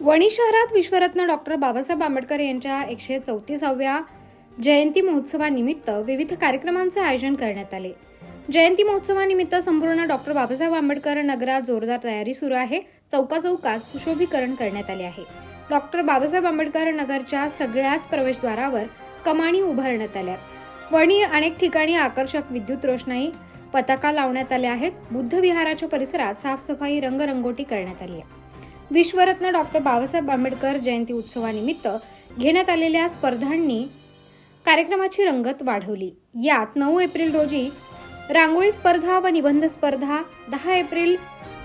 वणी शहरात विश्वरत्न डॉक्टर बाबासाहेब आंबेडकर यांच्या एकशे चौतीसाव्या जयंती महोत्सवानिमित्त विविध कार्यक्रमांचे आयोजन करण्यात आले. जयंती महोत्सवानिमित्त संपूर्ण डॉक्टर बाबासाहेब आंबेडकर नगरात जोरदार तयारी सुरू आहे. चौकाचौकात सुशोभीकरण करण्यात आले आहे. डॉक्टर बाबासाहेब आंबेडकर नगरच्या सगळ्याच प्रवेशद्वारावर कमानी उभारण्यात आल्या. वणी अनेक ठिकाणी आकर्षक विद्युत रोषणाई पताका लावण्यात आल्या आहेत. बुद्ध विहाराच्या परिसरात साफसफाई रंगरंगोटी करण्यात आली आहे. विश्वरत्न डॉक्टर बाबासाहेब आंबेडकर जयंती उत्सवानिमित्त घेण्यात आलेल्या स्पर्धांनी कार्यक्रमाची रंगत वाढवली. यात नऊ एप्रिल रोजी रांगोळी स्पर्धा व निबंध स्पर्धा दहा एप्रिल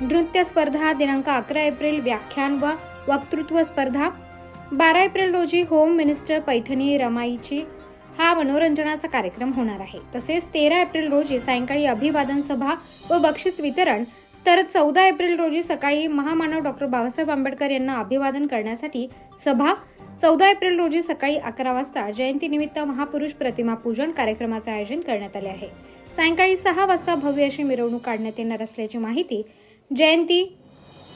नृत्य स्पर्धा दिनांक अकरा एप्रिल व्याख्यान व वक्तृत्व स्पर्धा बारा एप्रिल रोजी होम मिनिस्टर पैठणी रमाईची हा मनोरंजनाचा कार्यक्रम होणार आहे. तसेच तेरा एप्रिल रोजी सायंकाळी अभिवादन सभा व बक्षीस वितरण तर चौदा एप्रिल रोजी सकाळी महामानव डॉक्टर बाबासाहेब आंबेडकर यांना अभिवादन करण्यासाठी सभा चौदा एप्रिल रोजी सकाळी अकरा वाजता जयंतीनिमित्त महापुरुष प्रतिमा पूजन कार्यक्रमाचे आयोजन करण्यात आले आहे. सायंकाळी सहा वाजता भव्य अशी मिरवणूक काढण्यात येणार असल्याची माहिती जयंती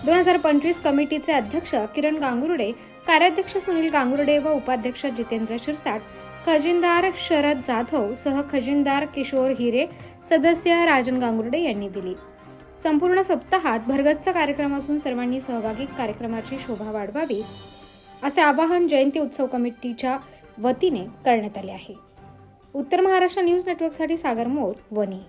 दोन हजार पंचवीस कमिटीचे अध्यक्ष किरण गांगुर्डे कार्याध्यक्ष सुनील गांगुर्डे व उपाध्यक्ष जितेंद्र शिरसाट खजिनदार शरद जाधव सह खजिनदार किशोर हिरे सदस्य राजन गांगुर्डे यांनी दिली. संपूर्ण सप्ताहात भरगच्च कार्यक्रम असून सर्वांनी सहभागी कार्यक्रमाची शोभा वाढवावी असे आवाहन जयंती उत्सव कमिटीच्या वतीने करण्यात आले आहे. उत्तर महाराष्ट्र न्यूज नेटवर्कसाठी सागर मोर वणी.